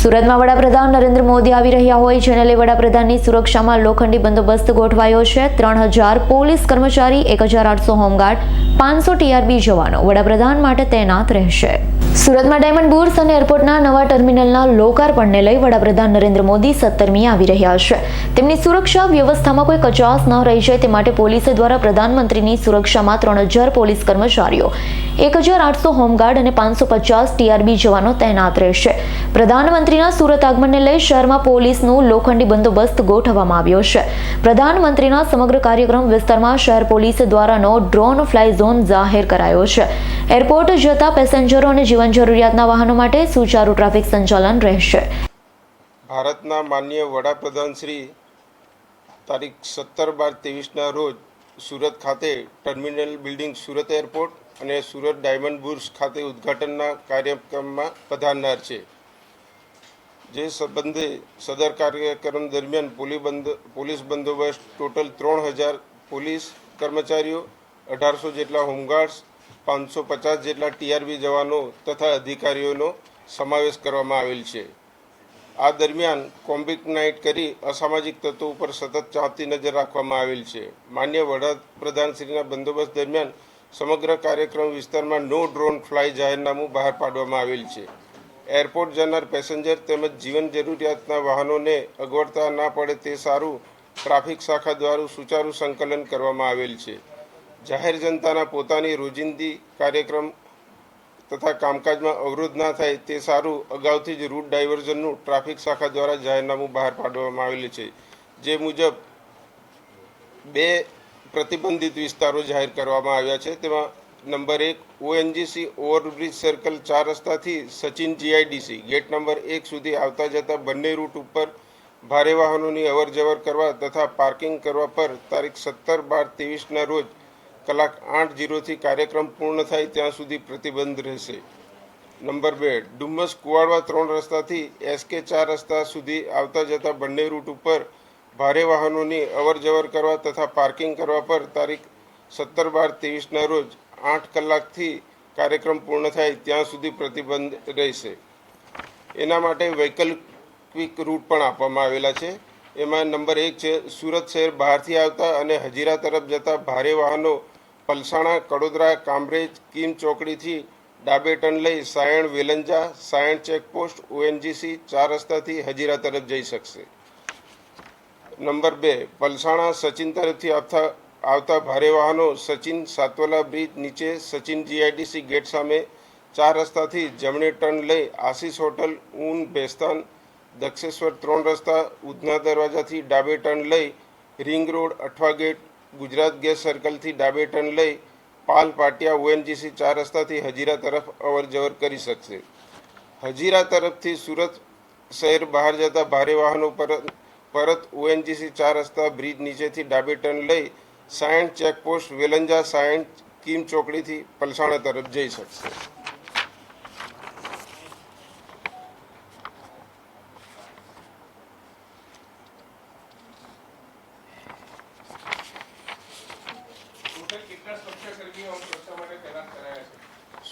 સુરતમાં વડાપ્રધાન નરેન્દ્ર મોદી આવી રહ્યા હોય, જેને લઈ વડાપ્રધાનની સુરક્ષામાં લોખંડી બંદોબસ્ત ગોઠવાયો છે. ત્રણ હજાર પોલીસ કર્મચારી, એક હજાર આઠસો હોમગાર્ડ, પાંચસો ટીઆરબી જવાનો વડાપ્રધાન માટે તૈનાત રહેશે. સુરતમાં ડાયમંડ બુર્સ અને એરપોર્ટના નવા ટર્મિનલના લોકાર્પણને લઈ વડાપ્રધાન નરેન્દ્ર મોદી સત્તરમી આવી રહ્યા છે. તેમની સુરક્ષા વ્યવસ્થામાં કોઈ કચાસ ન રહી જાય, તે માટે પોલીસ દ્વારા પ્રધાનમંત્રીની સુરક્ષામાં ત્રણ હજાર પોલીસ કર્મચારીઓ, એક હજાર આઠસો હોમગાર્ડ અને પાંચસો પચાસ ટીઆરબી જવાનો તૈનાત રહેશે. પ્રધાનમંત્રીના સુરત આગમનને લઈ શહેરમાં પોલીસનું લોખંડી બંદોબસ્ત ગોઠવવામાં આવ્યો છે. પ્રધાનમંત્રીના સમગ્ર કાર્યક્રમ વિસ્તારમાં શહેર પોલીસ દ્વારાનો ડ્રોન ફ્લાય ઝોન જાહેર કરાયો છે. એરપોર્ટ જતા પેસેન્જરો અને જીવન જરૂરિયાતના વાહનો માટે સુચારુ ટ્રાફિક સંચાલન રહેશે. ભારતના માનનીય વડાપ્રધાન શ્રી તારીખ સત્તર બાર ત્રેવીસના રોજ સુરત ખાતે ટર્મિનલ બિલ્ડિંગ સુરત એરપોર્ટ અને સુરત ડાયમંડ બુર્સ ખાતે ઉદ્ઘાટનના કાર્યક્રમમાં પધારનાર છે. જે સંબંધે સદર કાર્યક્રમ દરમિયાન પોલીસ બંદ પોલીસ બંદોબસ્ત ટોટલ ત્રણ હજાર પોલીસ કર્મચારીઓ, અઢારસો જેટલા હોમગાર્ડ્સ, પાંચસો પચાસ જેટલા ટીઆરબી જવાનો તથા અધિકારીઓનો સમાવેશ કરવામાં આવેલ છે. આ દરમિયાન કોમ્બિક નાઇટ કરી અસામાજિક તત્વો ઉપર સતત ચાંપતી નજર રાખવામાં આવેલ છે. માન્ય વડાપ્રધાનશ્રીના બંદોબસ્ત દરમિયાન સમગ્ર કાર્યક્રમ વિસ્તારમાં નો ડ્રોન ફ્લાય જાહેરનામું બહાર પાડવામાં આવેલ છે. એરપોર્ટ જનાર પેસેન્જર તેમજ જીવન જરૂરિયાતના વાહનોને અગવડતા ના પડે તે સારું ટ્રાફિક શાખા દ્વારા સુચારુ સંકલન કરવામાં આવેલ છે. જાહેર જનતાના પોતાની રોજિંદી કાર્યક્રમ તથા કામકાજમાં અવરોધ ના થાય તે સારું અગાઉથી જ રૂટ ડાયવર્ઝનનું ટ્રાફિક શાખા દ્વારા જાહેરનામું બહાર પાડવામાં આવેલું છે. જે મુજબ બે પ્રતિબંધિત વિસ્તારો જાહેર કરવામાં આવ્યા છે. તેમાં નંબર એક ઓએનજીસી ઓવરબ્રિજ સર્કલ ચાર રસ્તાથી સચિન જીઆઈડીસી ગેટ નંબર એક સુધી આવતા જતા બંને રૂટ ઉપર ભારે વાહનોની અવર જવર કરવા તથા પાર્કિંગ કરવા પર તારીખ સત્તર બાર ત્રેવીસના રોજ કલાક આઠ જીરોથી કાર્યક્રમ પૂર્ણ થાય ત્યાં સુધી પ્રતિબંધ રહેશે. નંબર બે, ડુમ્મસ કુવાડવા ત્રણ રસ્તાથી એસકે ચાર રસ્તા સુધી આવતા જતા બંને રૂટ ઉપર ભારે વાહનોની અવર જવર કરવા તથા પાર્કિંગ કરવા પર તારીખ સત્તર બાર ત્રેવીસના રોજ આઠ કલાકથી કાર્યક્રમ પૂર્ણ થાય ત્યાં સુધી પ્રતિબંધ રહેશે. એના માટે વૈકલ્પિક રૂટ પણ આપવામાં આવેલા છે. એમાં નંબર એક છે, સુરત શહેર બહારથી આવતા અને હજીરા તરફ જતા ભારે વાહનો પલસાણા, કડોદરા, કામરેજ, કીમ ચોકડીથી ડાબે ટર્ન લઈ સાયણ, વેલંજા, સાયણ ચેકપોસ્ટ, ઓએનજીસી ચાર રસ્તાથી હજીરા તરફ જઈ શકશે. નંબર બે, પલસાણા, સચિન તરફથી આવતા આવતા ભારે વાહનો સચિન સાતવલા બ્રિજ નીચે સચિન જીઆઈડીસી ગેટ સામે ચાર રસ્તાથી જમણે ટર્ન લઈ આશીષ હોટલ, ઊન, ભેસ્તાન, દક્ષેશ્વર ત્રણ રસ્તા, ઉધના દરવાજાથી ડાબે ટર્ન લઈ ring road, Athwa gate, Gujarat gas સર્કલથી ડાબે ટર્ન લઈ પાલ પાટિયા, ઓએનજીસી ચાર રસ્તાથી હજીરા તરફ અવર જવર કરી શકશે. હજીરા તરફથી સુરત શહેર બહાર જતા ભારે વાહનો પરત પરત ઓએનજીસી ચાર રસ્તા બ્રિજ નીચેથી ડાબે ટર્ન લઈ સાયણ ચેકપોસ્ટ વેલંજા સાયણ કીમ ચોકડીથી પલસાણા તરફ જઈ શકશે.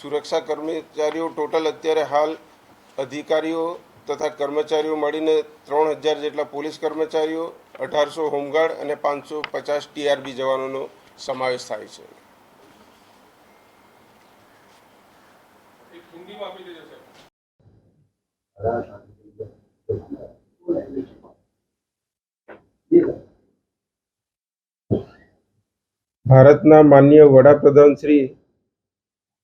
સુરક્ષા કર્મચારીઓ ટોટલ અત્યારે હાલ અધિકારીઓ તથા કર્મચારીઓ મળીને ત્રણ હજાર જેટલા પોલીસ કર્મચારીઓ અઢારસો હોમગાર્ડ અને પાંચસો પચાસ ટીઆરબી જવાનોનો સમાવેશ થાય છે. ભારતના માન્ય વડાપ્રધાન શ્રી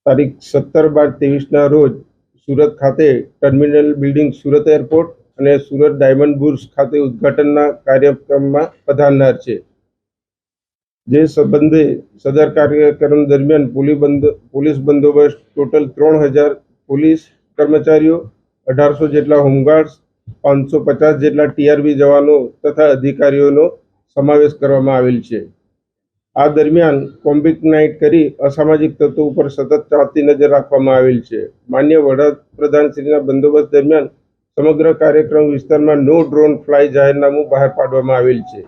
તારીખ સત્તર બાર ત્રેવીસના રોજ સુરત ખાતે ટર્મિનલ બિલ્ડિંગ સુરત એરપોર્ટ અને સુરત ડાયમંડ બુર્સ ખાતે ઉદ્ઘાટનના કાર્યક્રમમાં પધારનાર છે. જે સંબંધે સદર કાર્યક્રમ દરમિયાન પોલીસ બંદ પોલીસ બંદોબસ્ત ટોટલ ત્રણ હજાર પોલીસ કર્મચારીઓ, અઢારસો જેટલા હોમગાર્ડ્સ, પાંચસો પચાસ જેટલા ટીઆરબી જવાનો તથા અધિકારીઓનો સમાવેશ કરવામાં આવેલ છે. આ દરમિયાન કોમ્બિક નાઇટ કરી અસામાજિક તત્વો ઉપર સતત ચાંપતી નજર રાખવામાં આવેલ છે. માન્ય વડાપ્રધાનશ્રીના બંદોબસ્ત દરમિયાન સમગ્ર કાર્યક્રમ વિસ્તારમાં નો ડ્રોન ફ્લાય જાહેરનામું બહાર પાડવામાં આવેલ છે.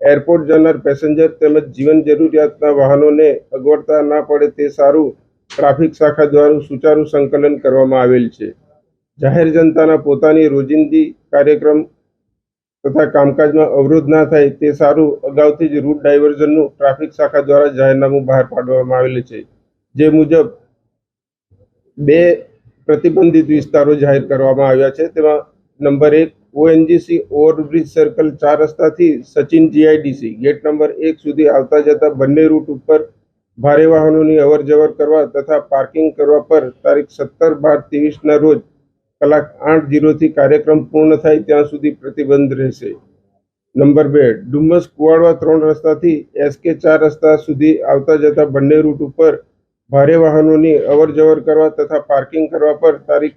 એરપોર્ટ જનાર પેસેન્જર તેમજ જીવન જરૂરિયાતના વાહનોને અગવડતા ના પડે તે સારું ટ્રાફિક શાખા દ્વારા સુચારું સંકલન કરવામાં આવેલ છે. જાહેર જનતાના પોતાની રોજિંદી કાર્યક્રમ તથા કામકાજમાં અવરોધ ના થાય તે સારું અગાઉથી જ રૂટ ડાયવર્ઝનનું ટ્રાફિક શાખા દ્વારા જાહેરનામું બહાર પાડવામાં આવેલું છે. જે મુજબ બે પ્રતિબંધિત વિસ્તારો જાહેર કરવામાં આવ્યા છે. તેમાં નંબર એક ઓએનજીસી ઓવરબ્રિજ સર્કલ ચાર રસ્તાથી સચિન જીઆઈડીસી ગેટ નંબર એક સુધી આવતા જતા બંને રૂટ ઉપર ભારે વાહનોની અવર જવર કરવા તથા પાર્કિંગ કરવા પર તારીખ સત્તર બાર ત્રેવીસના રોજ કલાક આઠ જીરોથી કાર્યક્રમ પૂર્ણ થાય ત્યાં સુધી પ્રતિબંધ રહેશે. નંબર બે, ડુમસ કુવાડવા ત્રણ રસ્તાથી એસકે ચાર રસ્તા સુધી આવતા જતા બંને રૂટ ઉપર ભારે વાહનોની અવર જવર કરવા તથા પાર્કિંગ કરવા પર તારીખ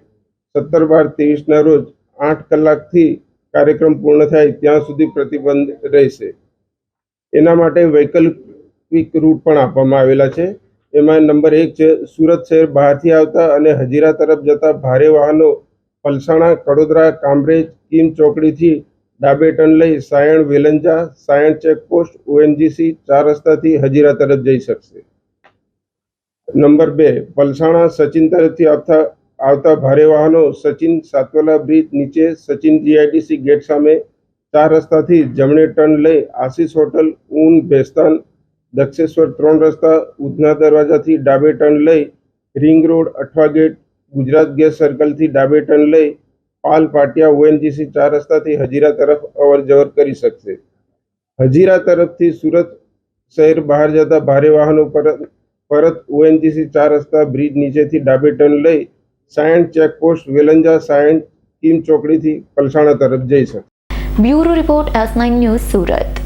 સત્તર બાર ત્રેવીસના રોજ આઠ કલાકથી કાર્યક્રમ પૂર્ણ થાય ત્યાં સુધી પ્રતિબંધ રહેશે. એના માટે વૈકલ્પિક રૂટ પણ આપવામાં આવેલા છે. એમાં નંબર એક છે, સુરત શહેર બહારથી આવતા અને હજીરા તરફ જતા ભારે વાહનો પલસાણા, કડોદરા, કામરેજ, કિમ ચોકડીથી ડાબે ટર્ન લઈ સાયણ, વેલંજા, સાયણ ચેકપોસ્ટ, ઓએનજીસી ચાર રસ્તાથી હજીરા તરફ જઈ શકશે. નંબર બે, પલસાણા સચિન તરફથી આવતા આવતા ભારે વાહનો સચિન સાતવાલા બ્રિજ નીચે સચિન જીઆઈડીસી ગેટ સામે ચાર રસ્તાથી જમણે ટર્ન લઈ આશીષ હોટલ, ઊન, ભેસ્તાન, દક્ષેશ્વર ત્રણ રસ્તા, ઉધના દરવાજાથી ડાબે ટર્ન લઈ ring road, Athwa gate Gujarat gas સર્કલથી ડાબે ટર્ન લઈ પાલ પાટિયા ઓએનજીસી ચાર રસ્તાથી હજીરા તરફ અવર જવર કરી શકશે. હજીરા તરફથી સુરત શહેર બહાર જતા ભારે વાહનો પરત પરત ઓએનજીસી ચાર રસ્તા બ્રિજ નીચેથી ડાબે ટર્ન લઈ સાયણ ચેકપોસ્ટ વેલંજા સાયણ કિમ ચોકડીથી પલસાણા તરફ જઈ શકે. Bureau report S nine news Surat.